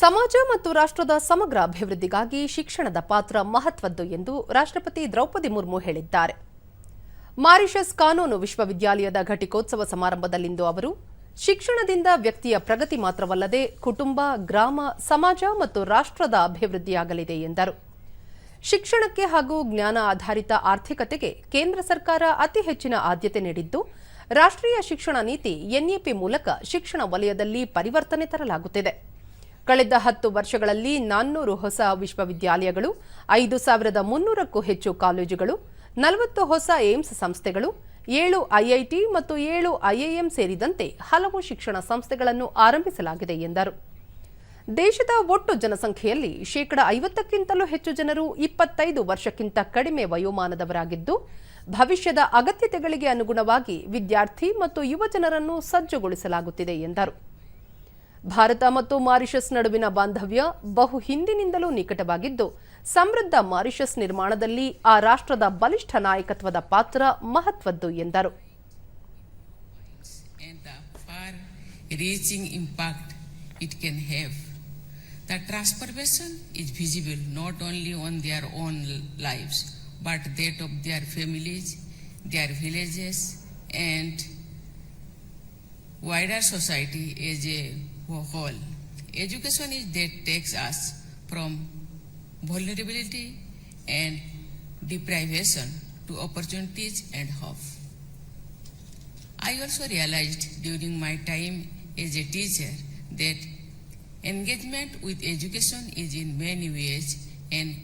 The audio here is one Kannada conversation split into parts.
ಸಮಾಜ ಮತ್ತು ರಾಷ್ಟ್ರದ ಸಮಗ್ರ ಅಭಿವೃದ್ಧಿಗಾಗಿ ಶಿಕ್ಷಣದ ಪಾತ್ರ ಮಹತ್ವದ್ದು ಎಂದು ರಾಷ್ಟ್ರಪತಿ ದ್ರೌಪದಿ ಮುರ್ಮು ಹೇಳಿದ್ದಾರೆ. ಮಾರಿಷಸ್ ಕಾನೂನು ವಿಶ್ವವಿದ್ಯಾಲಯದ ಘಟಿಕೋತ್ಸವ ಸಮಾರಂಭದಲ್ಲಿಂದು ಅವರು, ಶಿಕ್ಷಣದಿಂದ ವ್ಯಕ್ತಿಯ ಪ್ರಗತಿ ಮಾತ್ರವಲ್ಲದೆ ಕುಟುಂಬ, ಗ್ರಾಮ, ಸಮಾಜ ಮತ್ತು ರಾಷ್ಟ್ರದ ಅಭಿವೃದ್ಧಿಯಾಗಲಿದೆ ಎಂದರು. ಶಿಕ್ಷಣಕ್ಕೆ ಹಾಗೂ ಜ್ಞಾನ ಆಧಾರಿತ ಆರ್ಥಿಕತೆಗೆ ಕೇಂದ್ರ ಸರ್ಕಾರ ಅತಿ ಹೆಚ್ಚಿನ ಆದ್ಯತೆ ನೀಡಿದ್ದು, ರಾಷ್ಟ್ರೀಯ ಶಿಕ್ಷಣ ನೀತಿ ಎನ್ಇಪಿ ಮೂಲಕ ಶಿಕ್ಷಣ ವಲಯದಲ್ಲಿ ಪರಿವರ್ತನೆ ತರಲಾಗುತ್ತಿದೆ. ಕಳೆದ ಹತ್ತು ವರ್ಷಗಳಲ್ಲಿ ನಾನ್ನೂರು ಹೊಸ ವಿಶ್ವವಿದ್ಯಾಲಯಗಳು, ಐದು ಸಾವಿರದ ಮುನ್ನೂರಕ್ಕೂ ಹೆಚ್ಚು ಕಾಲೇಜುಗಳು, ನಲವತ್ತು ಹೊಸ ಏಮ್ಸ್ ಸಂಸ್ಥೆಗಳು, ಏಳು ಐಐಟಿ ಮತ್ತು ಏಳು ಐಐಎಂ ಸೇರಿದಂತೆ ಹಲವು ಶಿಕ್ಷಣ ಸಂಸ್ಥೆಗಳನ್ನು ಆರಂಭಿಸಲಾಗಿದೆ ಎಂದರು. ದೇಶದ ಒಟ್ಟು ಜನಸಂಖ್ಯೆಯಲ್ಲಿ ಶೇಕಡ ಐವತ್ತಕ್ಕಿಂತಲೂ ಹೆಚ್ಚು ಜನರು ಇಪ್ಪತ್ತೈದು ವರ್ಷಕ್ಕಿಂತ ಕಡಿಮೆ ವಯೋಮಾನದವರಾಗಿದ್ದು, ಭವಿಷ್ಯದ ಅಗತ್ಯತೆಗಳಿಗೆ ಅನುಗುಣವಾಗಿ ವಿದ್ಯಾರ್ಥಿ ಮತ್ತು ಯುವಜನರನ್ನು ಸಜ್ಜುಗೊಳಿಸಲಾಗುತ್ತಿದೆ ಎಂದರು. ಭಾರತ ಮತ್ತು ಮಾರಿಷಸ್ ನಡುವಿನ ಬಾಂಧವ್ಯ ಬಹು ಹಿಂದಿನಿಂದಲೂ ನಿಕಟವಾಗಿದ್ದು, ಸಮೃದ್ಧ ಮಾರಿಷಸ್ ನಿರ್ಮಾಣದಲ್ಲಿ ಆ ರಾಷ್ಟ್ರದ ಬಲಿಷ್ಠ ನಾಯಕತ್ವದ ಪಾತ್ರ ಮಹತ್ವದ್ದು ಎಂದರು. The far reaching impact it can the visible not only on society as a whole. Education is that takes us from vulnerability and deprivation to opportunities and hope. I also realized during my time as a teacher that engagement with education is in many ways an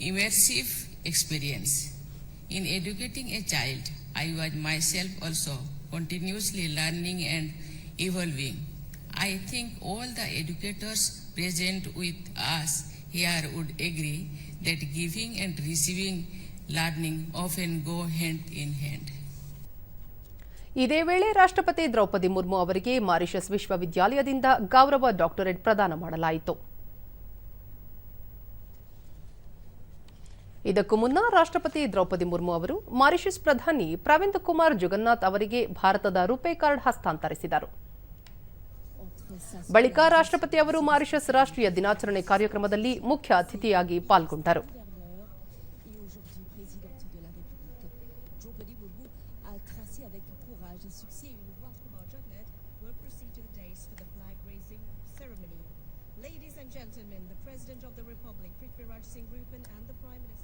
immersive experience. In educating a child, I was myself also continuously learning and evolving. I think all the educators present with us here would agree that giving and receiving learning often go hand in hand. ಇದೇ ವೇಳೆ ರಾಷ್ಟ್ರಪತಿ ದ್ರೌಪದಿ ಮುರ್ಮು ಅವರಿಗೆ ಮಾರಿಷಸ್ ವಿಶ್ವವಿದ್ಯಾಲಯದಿಂದ ಗೌರವ ಡಾಕ್ಟರೇಟ್ ಪ್ರದಾನ ಮಾಡಲಾಯಿತು ಇದಕ್ಕೂ ಮುನ್ನ ರಾಷ್ಟ್ರಪತಿ ದ್ರೌಪದಿ ಮುರ್ಮು ಅವರು ಮಾರಿಷಸ್ ಪ್ರಧಾನಿ ಪ್ರವಿಂದ್ ಕುಮಾರ್ ಜಗನ್ನಾಥ್ ಅವರಿಗೆ ಭಾರತದ ರೂಪೇ ಕಾರ್ಡ್ ಹಸ್ತಾಂತರಿಸಿದರು ಬಳಿಕ ರಾಷ್ಟ್ರಪತಿ ಅವರು ಮಾರಿಷಸ್ ರಾಷ್ಟ್ರೀಯ ದಿನಾಚರಣೆ ಕಾರ್ಯಕ್ರಮದಲ್ಲಿ ಮುಖ್ಯ ಅತಿಥಿಯಾಗಿ ಪಾಲ್ಗೊಂಡರು.